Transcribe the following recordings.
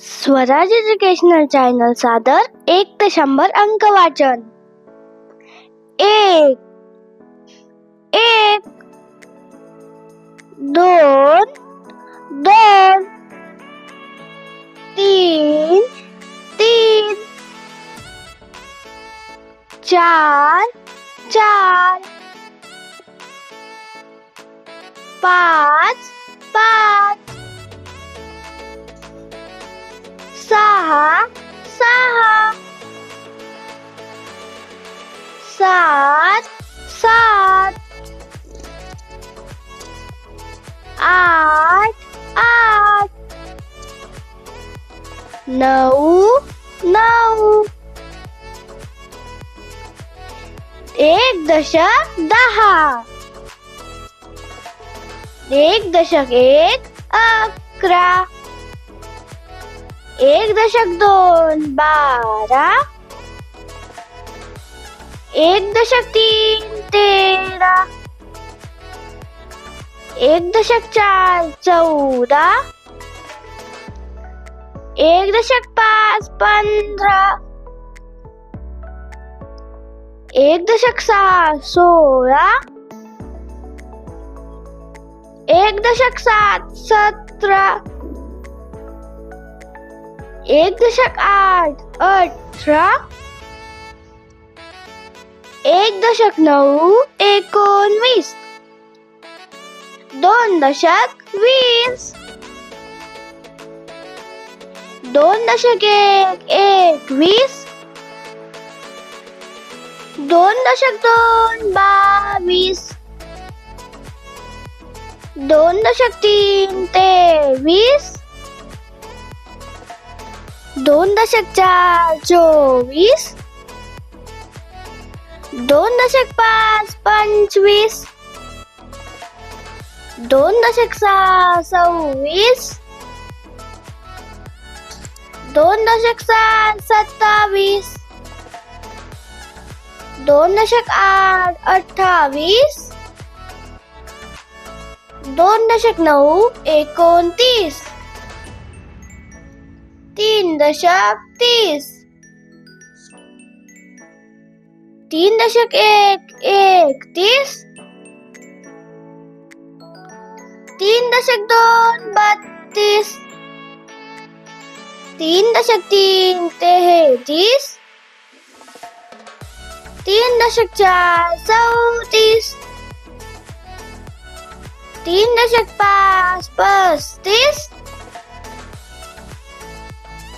Swaraj educational channel सादर एक ते अंक वाचन। एक एक, दोन दोन, तीन तीन, चार चार, पाच पाच। सहा सात सात आठ आठ नऊ नऊ एक दशक दहा एक दशक एक अकरा एक दशक दोन बारा। एक दशक तीन तेरा। एक दशक चार चौदह एक दशक पाच पंद्रह। एक दशक सात सोलह। एक दशक सात सतरा एक दशक आठ अठरा एक दशक नऊ एकोणवीस दोन दशक वीस दोन दशक एक एकवीस दोन दशक दोन बावीस। दोन दशक तीन, तेवीस। दोन दशक चार चोवीस. दोन दशक पाच पंचवीस. दोन दशक सहा सव्वीस. दोन दशक सात सत्तावीस. दोन दशक आठ अठ्ठावीस. दोन दशक नऊ एकोणतीस. तीन दशक तीस तीन दशक एक एकतीस तीन दशक दोन बत्तीस तीन दशक तीन तेहतीस तीन दशक चार चौतीस तीन दशक पाच पस्तीस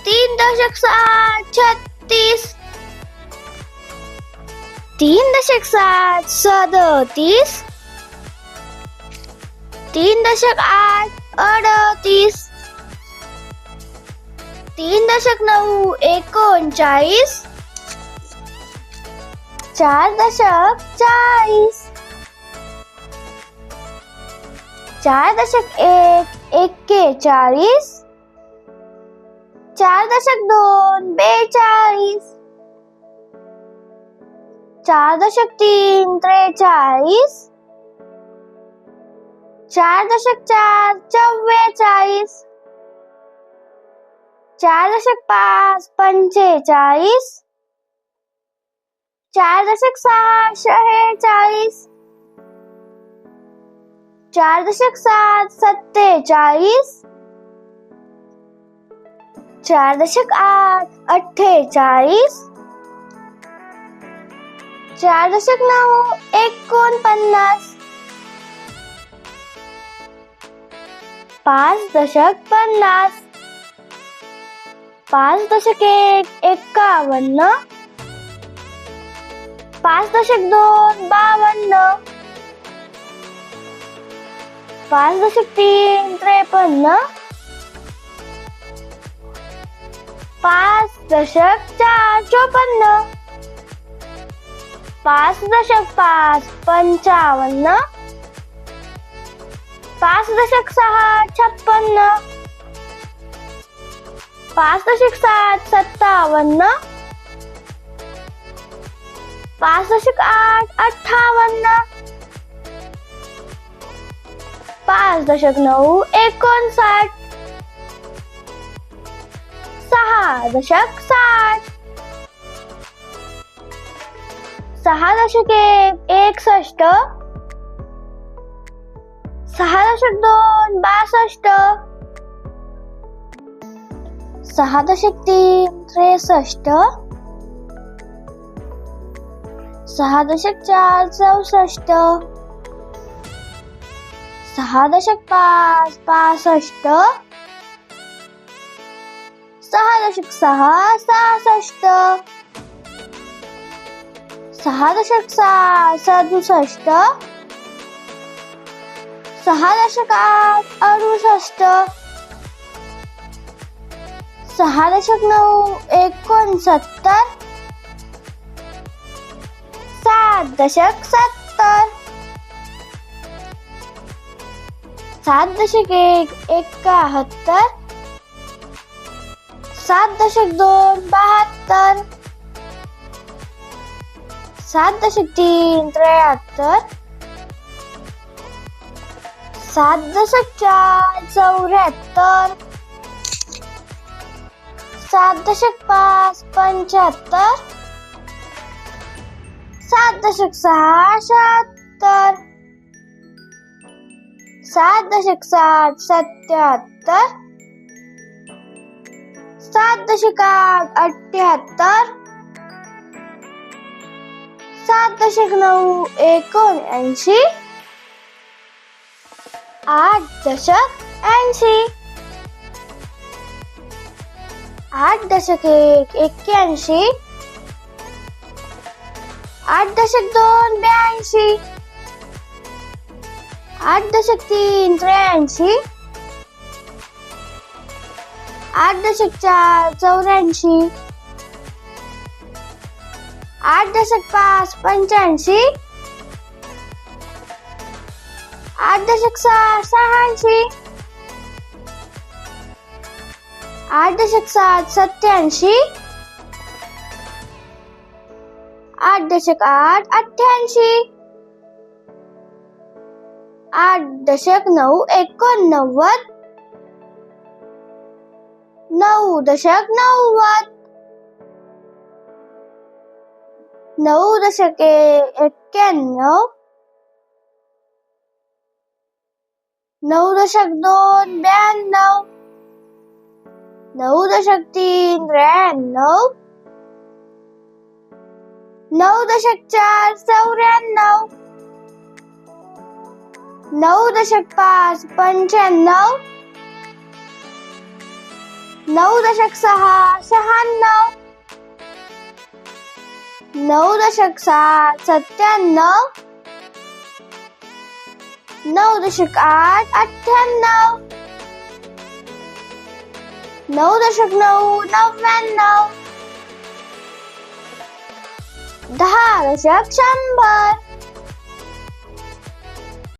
तीन दशक सात छत्तीस। तीन दशक सात सदतीस तीन दशक आठ, अडतीस। तीन दशक नऊ एकोणचाळीस। चार दशक चाळीस। चार दशक एक, एक्केचाळीस। चार दशक दोन, बेचाळीस. चार दशक तीन, त्रेचाळीस. चार दशक चार, चव्वेचाळीस. चार दशक पाच, पंचेचाळीस. चार दशक सहा, शेहेचाळीस. चार दशक सात, सत्तेचाळीस. चार दशक आठ अठ्ठेचाळीस. चार दशक नऊ एकोणपन्नास. पाच दशक पन्नास. पाच दशक एक एक्कावन्न पाच दशक दोन बावन्न. पाच दशक तीन त्रेपन्न. पाच दशक चार चोपन्न. पाच दशक पाच पंचावन्न. पाच दशक सहा छप्पन्न. पाच दशक सात सत्तावन्न. पाच दशक आठ अठ्ठावन्न. पाच दशक नऊ एकोणसाठ. दशक साठ. सहा दशके एकसष्ट. सहा दशक दोन बासष्ट. सहा दशक तीन त्रेसष्ट. सहा दशक चार चौसष्ट. सहा दशक पाच पासष्ट सहा दशक सहा सहासष्ट सहा दशक सहा सदुसष्ट सहा दशक आठ अडुसष्ट सहा दशक नऊ एकोणसत्तर. सात दशक सत्तर. सात दशक एक एकाहत्तर. सात दशक दोन बहात्तर. सात दशक तीन त्र्याहत्तर. सात दशक चार चौऱ्याहत्तर. सात दशक पाच पंच्याहत्तर. सात दशक सहा शहात्तर. सात दशक सात सत्याहत्तर. सात दशक अठ्याहत्तर सात दशक नऊ एकोणऐंशी, आठ दशक ऐंशी. आठ दशक एक एक्क्याऐंशी, आठ दशक दोन ब्याऐंशी, आठ दशक तीन त्र्याऐंशी आठ दशक चार चौऱ्याऐंशी. आठ दशक पाच पंच्याऐंशी. आठ दशक सहा सहाऐंशी. आठ दशक सात सत्याऐंशी आठ दशक आठ अठ्ठ्याऐंशी. आठ दशक नऊ एकोणनव्वद. नऊ दशक नव्वद नऊ दशक एक्क्याण्णव नऊ दशक दोन ब्याण्णव नऊ दशक तीन त्र्याण्णव नऊ दशक चार चौऱ्याण्णव नऊ दशक पाच पंच्याण्णव नऊ दशक सहा शहाण्णव. नऊ दशक सहा सत्त्याण्णव. नऊ दशक आठ अठ्ठ्याण्णव. नऊ दशक नऊ नव्याण्णव. दहा दशक शंभर.